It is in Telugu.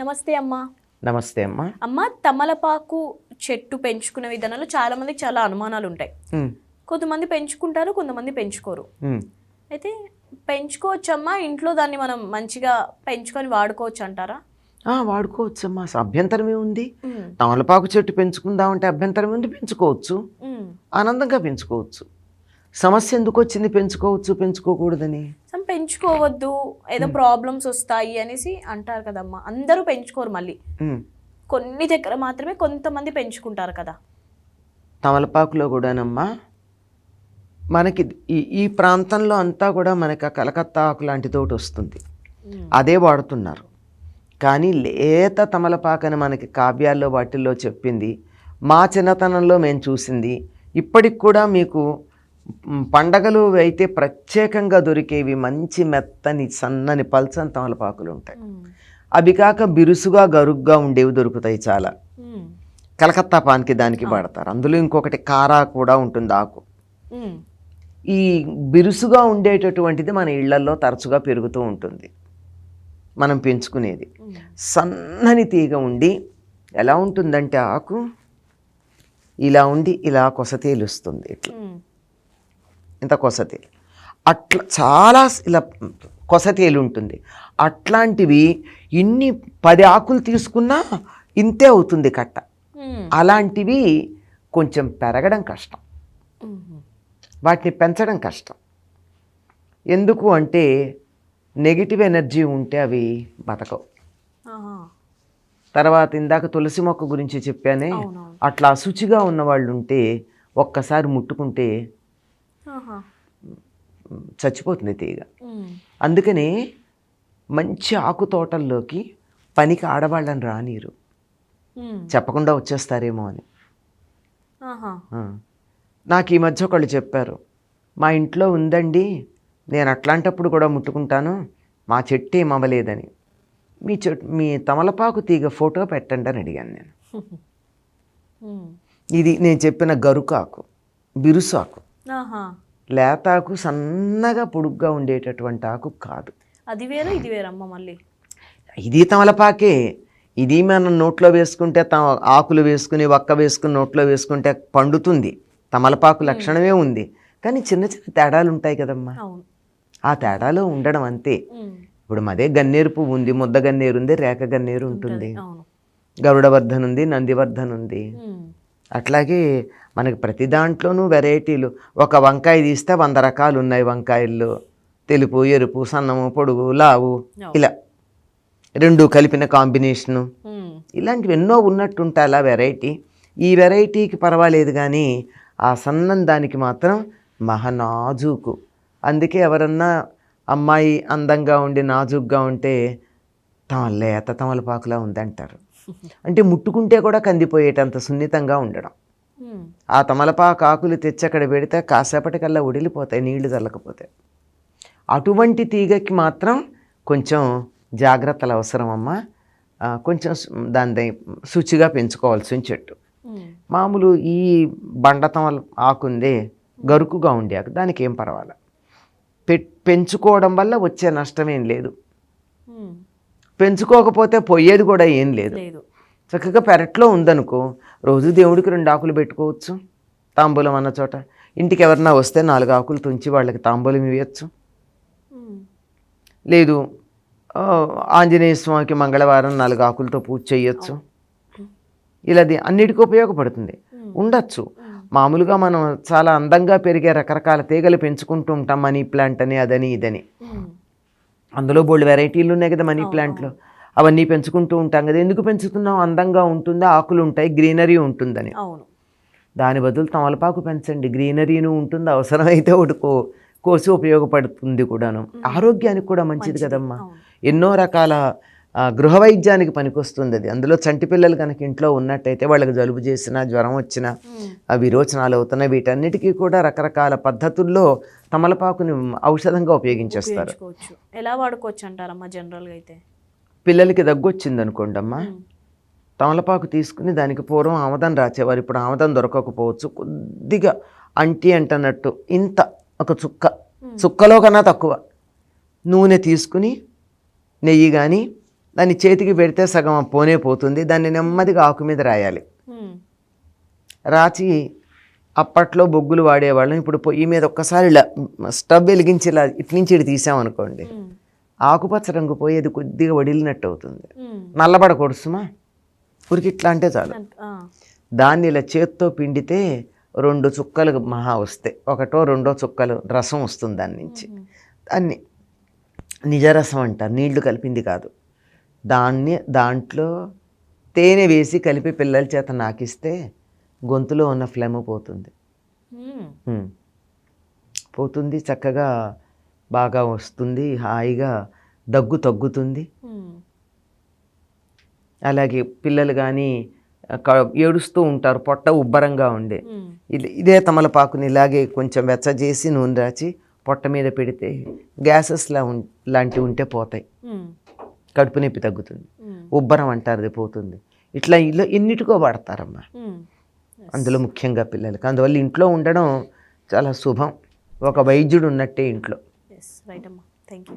నమస్తే అమ్మా. నమస్తే అమ్మా. అమ్మ తమలపాకు చెట్టు పెంచుకునే విధానంలో చాలా మందికి చాలా అనుమానాలు ఉంటాయి. కొంతమంది పెంచుకుంటారు కొంతమంది పెంచుకోరు. అయితే పెంచుకోవచ్చమ్మా ఇంట్లో దాన్ని మనం మంచిగా పెంచుకొని వాడుకోవచ్చు అంటారా వాడుకోవచ్చమ్మా. అసలు అభ్యంతరం ఏముంది తమలపాకు చెట్టు పెంచుకుందామంటే అభ్యంతరం ఉంది పెంచుకోవచ్చు. ఆనందంగా పెంచుకోవచ్చు. సమస్య ఎందుకు వచ్చింది పెంచుకోవచ్చు పెంచుకోకూడదని? పెంచుకోవద్దు ఏదో ప్రాబ్లమ్స్ వస్తాయి అనేసి అంటారు కదమ్మా. అందరూ పెంచుకోరు మళ్ళీ. కొన్ని దగ్గర మాత్రమే కొంతమంది పెంచుకుంటారు కదా. తమలపాకులో కూడానమ్మా మనకి ఈ ఈ ప్రాంతంలో అంతా కూడా మనకి ఆ కలకత్తా ఆకు లాంటి తోటి వస్తుంది. అదే వాడుతున్నారు. కానీ లేత తమలపాకని మనకి కావ్యాల్లో వాటిల్లో చెప్పింది మా చిన్నతనంలో మేము చూసింది ఇప్పటికి కూడా మీకు పండగలు అయితే ప్రత్యేకంగా దొరికేవి మంచి మెత్తని సన్నని పల్చని తమలపాకులు ఉంటాయి. అవి కాక బిరుసుగా గరుగ్గా ఉండేవి దొరుకుతాయి చాలా. కలకత్తా పాన్కి దానికి వాడతారు అందులో ఇంకొకటి కారా కూడా ఉంటుంది ఆకు. ఈ బిరుసుగా ఉండేటటువంటిది మన ఇళ్ళల్లో తరచుగా పెరుగుతూ ఉంటుంది మనం పెంచుకునేది. సన్నని తీగ ఉండి ఎలా ఉంటుందంటే ఆకు ఇలా ఉండి ఇలా కొసతేలుస్తుంది ఇట్లా. ఇంత కొసతేలు అట్లా చాలా ఇలా కొసతేలు ఉంటుంది. అట్లాంటివి ఇన్ని పది ఆకులు తీసుకున్నా ఇంతే అవుతుంది కట్ట. అలాంటివి కొంచెం పెరగడం కష్టం. వాటిని పెంచడం కష్టం. ఎందుకు అంటే నెగిటివ్ ఎనర్జీ ఉంటే అవి బతకవు. తర్వాత ఇందాక తులసి మొక్క గురించి చెప్పానే అట్లా అశుచిగా ఉన్న వాళ్ళు ఉంటే ఒక్కసారి ముట్టుకుంటే చచ్చిపోతుంది తీగ. అందుకనే మంచి ఆకు తోటల్లోకి పనికి ఆడవాళ్ళని రానీరు. చెప్పకుండా వచ్చేస్తారేమో అని. నాకు ఈ మధ్య ఒకళ్ళు చెప్పారు మా ఇంట్లో ఉందండి నేను అట్లాంటప్పుడు కూడా ముట్టుకుంటాను మా చెట్టు ఏం అవ్వలేదని మీ చెట్టు మీ తమలపాకు తీగ ఫోటో పెట్టండి అని అడిగాను నేను. ఇది నేను చెప్పిన గరుకాకు బిరుసు ఆకు ఆహా. లేతాకు సన్నగా పొడుగ్గా ఉండేటటువంటి ఆకు కాదు. అది వేరు ఇది వేరమ్మ మళ్ళీ. ఇది తమలపాకే ఇది మనం నోట్లో వేసుకుంటే తమ ఆకులు వేసుకుని వక్క వేసుకుని నోట్లో వేసుకుంటే పండుతుంది. తమలపాకు లక్షణమే ఉంది. కానీ చిన్న చిన్న తేడాలు ఉంటాయి కదమ్మా. ఆ తేడాలో ఉండడం అంతే. ఇప్పుడు మదే గన్నేరు పువ్వు ఉంది ముద్ద గన్నేరు ఉంది రేఖ గన్నేరు ఉంటుంది గరుడవర్ధన్ ఉంది నందివర్ధన్ ఉంది. అట్లాగే మనకి ప్రతి దాంట్లోనూ వెరైటీలు. ఒక వంకాయ తీస్తే వంద రకాలు ఉన్నాయి వంకాయల్లో. తెలుపు ఎరుపు సన్నము పొడుగు లావు ఇలా. రెండు కలిపిన కాంబినేషను. ఇలాంటివి ఎన్నో ఉన్నట్టుంటాయి అలా వెరైటీ. ఈ వెరైటీకి పర్వాలేదు కానీ ఆ సన్నం దానికి మాత్రం మహనాజూకు అందుకే ఎవరన్నా అమ్మాయి అందంగా ఉండి నాజూగ్గా ఉంటే తమ లేత తమలపాకులా ఉందంటారు. అంటే ముట్టుకుంటే కూడా కందిపోయేటంత సున్నితంగా ఉండడం. ఆ తమలపాకు ఆకులు తెచ్చి అక్కడ పెడితే కాసేపటికల్లా ఉడిలిపోతాయి నీళ్ళు చల్లకపోతే అటువంటి తీగకి మాత్రం కొంచెం జాగ్రత్తలు అవసరం అమ్మా కొంచెం దాన్ని శుచిగా పెంచుకోవాల్సిన చెట్టు. మామూలు ఈ బండతమల ఆకుందే గరుకుగా ఉండే ఆకు దానికి ఏం పర్వాలే పెంచుకోవడం వల్ల వచ్చే నష్టం ఏం లేదు. పెంచుకోకపోతే పోయేది కూడా ఏం లేదు. చక్కగా పెరట్లో ఉందనుకో రోజు దేవుడికి రెండు ఆకులు పెట్టుకోవచ్చు తాంబూలం అన్న చోట. ఇంటికి ఎవరన్నా వస్తే నాలుగు ఆకులు తుంచి వాళ్ళకి తాంబూలం ఇవ్వచ్చు. లేదు ఆంజనేయ స్వామికి మంగళవారం నాలుగు ఆకులతో పూజ చేయొచ్చు. ఇలా ది- అన్నిటికీ ఉపయోగపడుతుంది. ఉండొచ్చు. మామూలుగా మనం చాలా అందంగా పెరిగే రకరకాల తీగలు పెంచుకుంటూ ఉంటాం మనీ ప్లాంట్ అని అదని ఇదని. అందులో బోల్డ్ వెరైటీలు ఉన్నాయి కదా మనీ ప్లాంట్లో. అవన్నీ పెంచుకుంటూ ఉంటాం కదా. ఎందుకు పెంచుతున్నాం అందంగా ఉంటుంది? ఆకులు ఉంటాయి గ్రీనరీ ఉంటుందని. అవును. దాని బదులు తమలపాకు పెంచండి. గ్రీనరీను ఉంటుంది అవసరమైతే ఒకటి కో కోసి ఉపయోగపడుతుంది కూడాను. ఆరోగ్యానికి కూడా మంచిది కదమ్మా. ఎన్నో రకాల గృహ వైద్యానికి పనికొస్తుంది అది. అందులో చంటి పిల్లలు కనుక ఇంట్లో ఉన్నట్టయితే వాళ్ళకి జలుబు చేసినా జ్వరం వచ్చినా విరోచనాలు అవుతున్నాయి వీటన్నిటికీ కూడా రకరకాల పద్ధతుల్లో తమలపాకుని ఔషధంగా ఉపయోగించేస్తారు. ఎలా వాడుకోవచ్చు అంటారమ్మా జనరల్గా అయితే? పిల్లలకి దగ్గొచ్చింది అనుకోండి అమ్మా. తమలపాకు తీసుకుని దానికి పూర్వం ఆమదం రాచేవారు. ఇప్పుడు ఆమదం దొరకకపోవచ్చు. కొద్దిగా అంటి అంటనట్టు ఇంత ఒక చుక్క. చుక్కలో కన్నా తక్కువ. నూనె తీసుకుని నెయ్యి కానీ దాన్ని చేతికి పెడితే సగం పోనే పోతుంది దాన్ని నెమ్మదిగా ఆకు మీద రాయాలి. రాచి అప్పట్లో బొగ్గులు వాడేవాళ్ళం ఇప్పుడు పొయ్యి మీద ఒక్కసారి ఇలా స్టవ్ వెలిగించి ఇలా ఇటు నుంచి ఇటు తీసామనుకోండి. ఆకుపచ్చ రంగు పోయి అది కొద్దిగా వడిలినట్టు అవుతుంది ఉమ్. నల్లబడకూడదు సుమా ఉరికి ఇట్లా అంటే చాలు. దాన్ని ఇలా చేత్తో పిండితే రెండు చుక్కలు మహా వస్తాయి ఒకటో రెండో చుక్కలు రసం వస్తుంది దాని నుంచి. దాన్ని నిజరసం అంటారు నీళ్ళు కలిపింది కాదు దాన్ని దాంట్లో తేనె వేసి కలిపి పిల్లల చేత నాకిస్తే గొంతులో ఉన్న ఫ్లెమ్ పోతుంది. పోతుంది చక్కగా బాగా వస్తుంది హాయిగా దగ్గు తగ్గుతుంది. అలాగే పిల్లలు కానీ ఏడుస్తూ ఉంటారు పొట్ట ఉబ్బరంగా ఉండే. ఇది ఇదే తమలపాకుని ఇలాగే కొంచెం వెచ్చజేసి నూనె రాచి పొట్ట మీద పెడితే గ్యాసెస్లా ఉం లాంటివి ఉంటే పోతాయి. కడుపు నొప్పి తగ్గుతుంది. ఉబ్బరం అంటారు పోతుంది. ఇట్లా ఇల్లు ఎన్నిటికో వాడతారమ్మా. అందులో ముఖ్యంగా పిల్లలకి. అందువల్ల ఇంట్లో ఉండడం చాలా శుభం. ఒక వైద్యుడు ఉన్నట్టే ఇంట్లో. రైట్ అమ్మా. Thank you